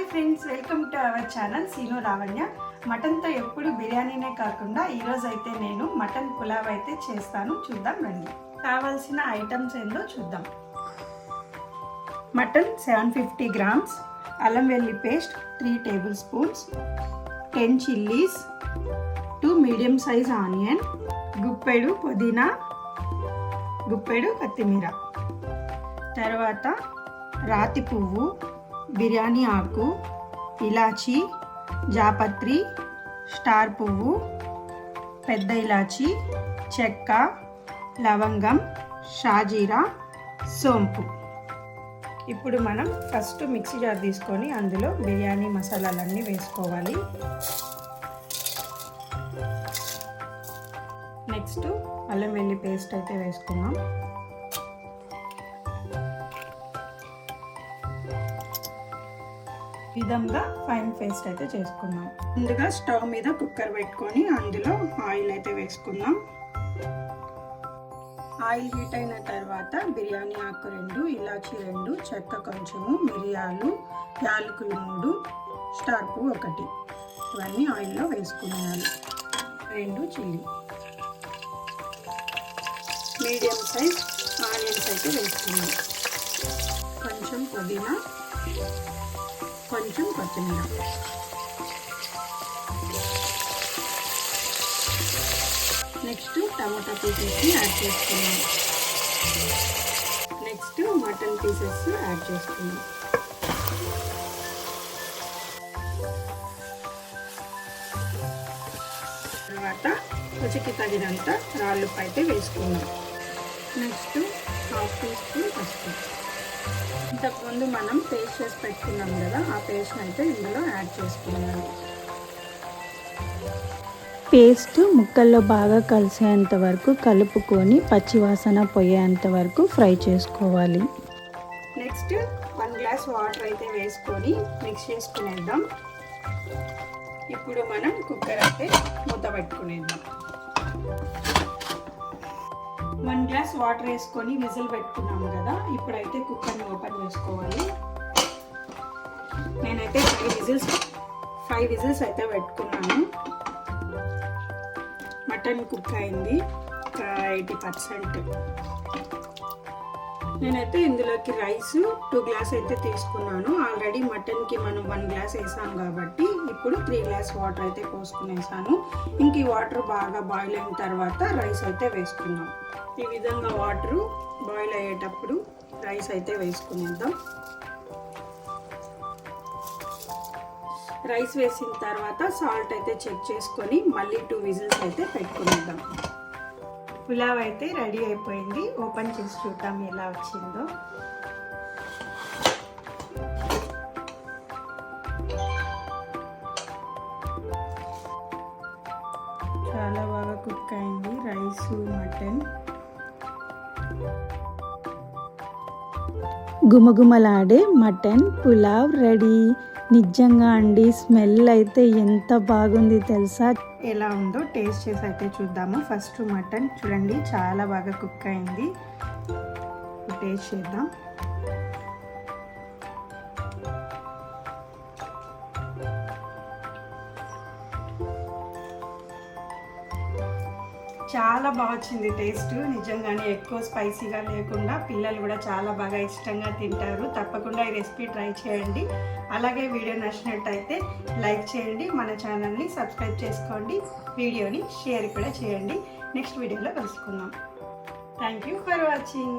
Hi friends welcome to our channel Seenu Ravanya. మటన్తో ఎప్పుడు బిర్యానీనే కాకుండా ఈరోజు అయితే నేను మటన్ పులావ్ అయితే చేస్తాను. చూద్దాం రండి. కావాల్సిన ఐటమ్స్ ఏందో చూద్దాం. మటన్ సెవెన్ ఫిఫ్టీ గ్రామ్స్ అల్లం వెల్లి paste three tablespoons ten chillies two medium size onion గుప్పెడు పుదీనా గుప్పెడు కొత్తిమీర. తర్వాత రాతి పువ్వు బిర్యానీ ఆకు ఇలాచి జాపత్రి స్టార్ పువ్వు పెద్ద ఇలాచి చెక్క లవంగం షాజీరా సోంపు. ఇప్పుడు మనం ఫస్ట్ మిక్సీ జార్ తీసుకొని అందులో బిర్యానీ మసాలాలన్నీ వేసుకోవాలి. నెక్స్ట్ అల్లం వెల్లి పేస్ట్ అయితే వేసుకున్నాం విధంగా ఫైన్ పేస్ట్ అయితే చేసుకున్నాం ముందుగా స్టవ్ మీద కుక్కర్ పెట్టుకొని అందులో ఆయిల్ అయితే వేసుకుందాం. ఆయిల్ హీట్ అయిన తర్వాత బిర్యానీ ఆకు రెండు ఇలాచి రెండు చెక్క కొంచెము మిరియాలు యాలకులు మూడు స్టార్ పువ్వు ఒకటి. ఇవన్నీ ఆయిల్లో వేసుకునేయాలి రెండు చిల్లీ. మీడియం సైజ్ ఆనియన్స్ అయితే వేసుకున్నాం కొంచెం పుదీనా. కొంచెం కొత్తిమీర. నెక్స్ట్ టమాటా పీసెస్ని యాడ్ చేసుకున్నాం. నెక్స్ట్ మటన్ పీసెస్ యాడ్ చేసుకున్నాం. తర్వాత రుచికి తగినంత రాళ్ళుప్పు అయితే వేసుకున్నాం. నెక్స్ట్ హాఫ్ టీ స్పూన్ పసుపు. ఇంతకుముందు మనం పేస్ట్ చేసి పెట్టుకున్నాం కదా ఆ పేస్ట్ అయితే ఇందులో యాడ్ చేసుకున్నాము పేస్ట్ ముక్కల్లో బాగా కలిసేంత వరకు కలుపుకొని పచ్చివాసన పోయేంత వరకు ఫ్రై చేసుకోవాలి. నెక్స్ట్ వన్ గ్లాస్ వాటర్ అయితే వేసుకొని మిక్స్ చేసుకునేద్దాం. ఇప్పుడు మనం కుక్కర్ అయితే మూత పెట్టుకునేద్దాం. వన్ గ్లాస్ వాటర్ వేసుకొని విజిల్ పెట్టుకున్నాము కదా ఇప్పుడైతే కుక్కర్ని ఓపెన్ చేసుకోవాలి. నేనైతే ఫైవ్ విజిల్స్ ఫైవ్ విజిల్స్ అయితే పెట్టుకున్నాను. మటన్ కుక్ అయింది ఒక ఎయిటీ పర్సెంట్. నేనైతే ఇందులోకి రైస్ టూ గ్లాస్ అయితే తీసుకున్నాను. ఆల్రెడీ మటన్కి మనం వన్ గ్లాస్ వేసాం కాబట్టి ఇప్పుడు త్రీ గ్లాస్ వాటర్ అయితే పోసుకునేసాను. ఇంక ఈ వాటర్ బాగా బాయిల్ అయిన తర్వాత రైస్ అయితే వేసుకున్నాం ఈ విధంగా వాటర్ బాయిల్ అయ్యేటప్పుడు రైస్ అయితే వేసుకునేద్దాం. రైస్ వేసిన తర్వాత సాల్ట్ అయితే చెక్ చేసుకొని మళ్ళీ టూ విజిల్స్ అయితే పెట్టుకునేద్దాం. పులావ్ అయితే రెడీ అయిపోయింది. ఓపెన్ చేసి చూద్దాం ఎలా వచ్చిందో. చాలా బాగా కుక్ అయింది. Rice mutton. గుమగుమలాడే మటన్ పులావ్ రెడీ. నిజంగా అండి స్మెల్ అయితే ఎంత బాగుంది తెలుసా? ఎలా ఉందో టేస్ట్ చేసి అయితే చూద్దాము. ఫస్ట్ మటన్ చూడండి చాలా బాగా కుక్ అయింది. టేస్ట్ చేద్దాం. చాలా బాగా వచ్చింది టేస్ట్. నిజంగానే ఎక్కువ స్పైసీగా లేకుండా పిల్లలు కూడా చాలా బాగా ఇష్టంగా తింటారు. తప్పకుండా ఈ రెసిపీ ట్రై చేయండి. అలాగే వీడియో నచ్చినట్టయితే లైక్ చేయండి మన ఛానల్ని సబ్స్క్రైబ్ చేసుకోండి వీడియోని షేర్ కూడా చేయండి. నెక్స్ట్ వీడియోలో కలుసుకుందాం. Thank you for watching.